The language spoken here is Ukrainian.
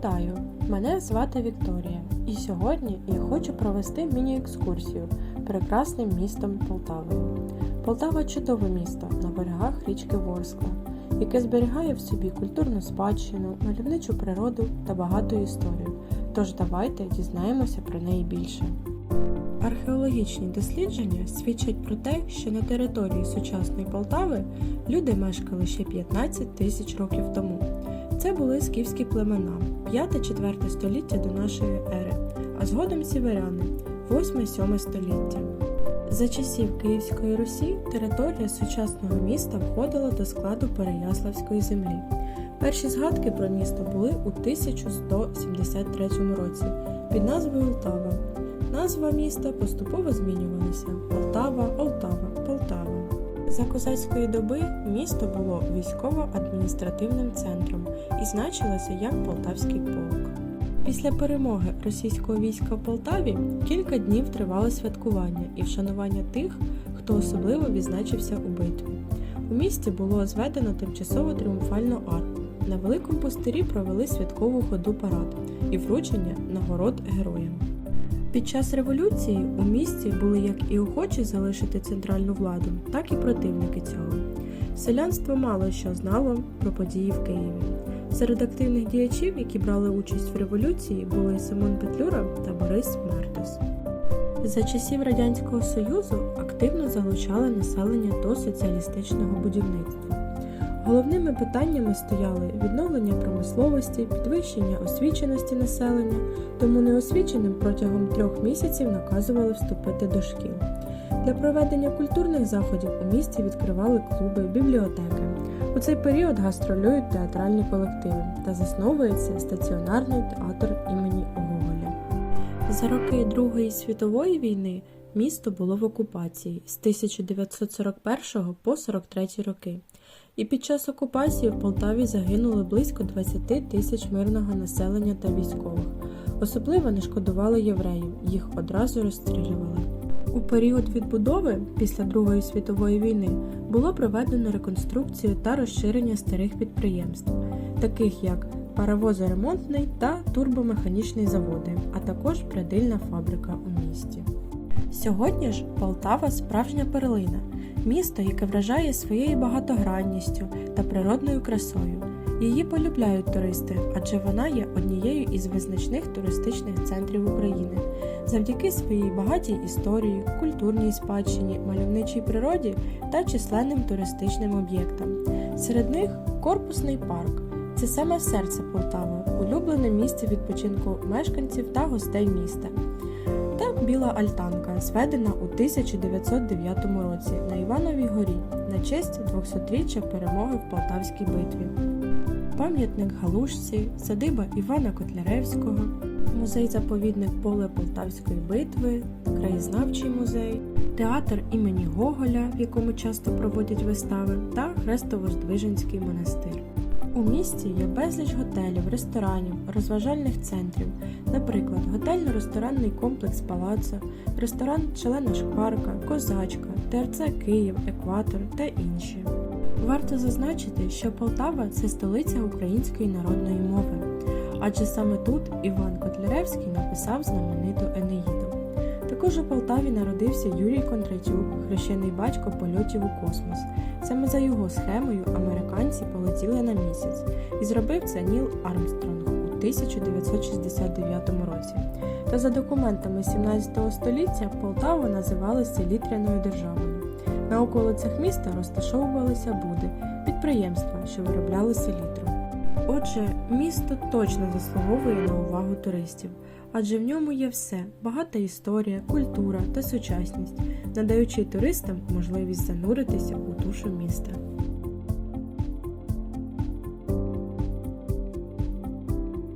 Вітаю! Мене звати Вікторія, і сьогодні я хочу провести міні-екскурсію прекрасним містом Полтавою. Полтава чудове місто на берегах річки Ворскла, яке зберігає в собі культурну спадщину, мальовничу природу та багату історію. Тож давайте дізнаємося про неї більше. Археологічні дослідження свідчать про те, що на території сучасної Полтави люди мешкали ще 15 тисяч років тому. Це були скіфські племена 5-4 століття до нашої ери, а згодом сіверяни 8-7 століття. За часів Київської Русі територія сучасного міста входила до складу Переяславської землі. Перші згадки про місто були у 1173 році під назвою Олтава. Назва міста поступово змінювалася Полтава, Олтава, Полтава. За козацької доби місто було військово-адміністративним центром і значилося як Полтавський полк. Після перемоги російського війська в Полтаві кілька днів тривало святкування і вшанування тих, хто особливо відзначився у битві. У місті було зведено тимчасово тріумфальну арку. На великому пустирі провели святкову ходу парад і вручення нагород героям. Під час революції у місті були як і охочі залишити центральну владу, так і противники цього. Селянство мало що знало про події в Києві. Серед активних діячів, які брали участь в революції, були Симон Петлюра та Борис Мартус. За часів Радянського Союзу активно залучали населення до соціалістичного будівництва. Головними питаннями стояли відновлення промисловості, підвищення освіченості населення, тому неосвіченим протягом трьох місяців наказували вступити до шкіл. Для проведення культурних заходів у місті відкривали клуби, бібліотеки. У цей період гастролюють театральні колективи та засновується стаціонарний театр імені Гоголя. За роки Другої світової війни місто було в окупації з 1941 по 43 роки. І під час окупації в Полтаві загинули близько 20 тисяч мирного населення та військових. Особливо не шкодували євреїв, їх одразу розстрілювали. У період відбудови після Другої світової війни було проведено реконструкцію та розширення старих підприємств, таких як паровозоремонтний та турбомеханічний заводи, а також прядильна фабрика у місті. Сьогодні ж Полтава справжня перлина, місто, яке вражає своєю багатогранністю та природною красою. Її полюбляють туристи, адже вона є однією із визначних туристичних центрів України. Завдяки своїй багатій історії, культурній спадщині, мальовничій природі та численним туристичним об'єктам. Серед них корпусний парк. Це саме серце Полтави, улюблене місце відпочинку мешканців та гостей міста. Біла Альтанка, зведена у 1909 році на Івановій горі на честь 200-річчя перемоги в Полтавській битві. Пам'ятник Галушці, садиба Івана Котляревського, музей-заповідник Поле Полтавської битви, краєзнавчий музей, театр імені Гоголя, в якому часто проводять вистави, та Хрестово-Здвиженський монастир. У місті є безліч готелів, ресторанів, розважальних центрів, наприклад, готельно-ресторанний комплекс Палацо, ресторан Члена Шкварка, Козачка, ТРЦ Київ, Екватор та інші. Варто зазначити, що Полтава це столиця української народної мови, адже саме тут Іван Котляревський написав знамениту Енеїду. Також у Полтаві народився Юрій Кондратюк, хрещений батько польотів у космос. Саме за його схемою американці полетіли на місяць, і зробив це Ніл Армстронг у 1969 році. Та за документами 17 століття Полтава називали селітряною державою. На околицях міста розташовувалися буди, підприємства, що виробляли селітру. Отже, місто точно заслуговує на увагу туристів, адже в ньому є все багата історія, культура та сучасність, надаючи туристам можливість зануритися у душу міста.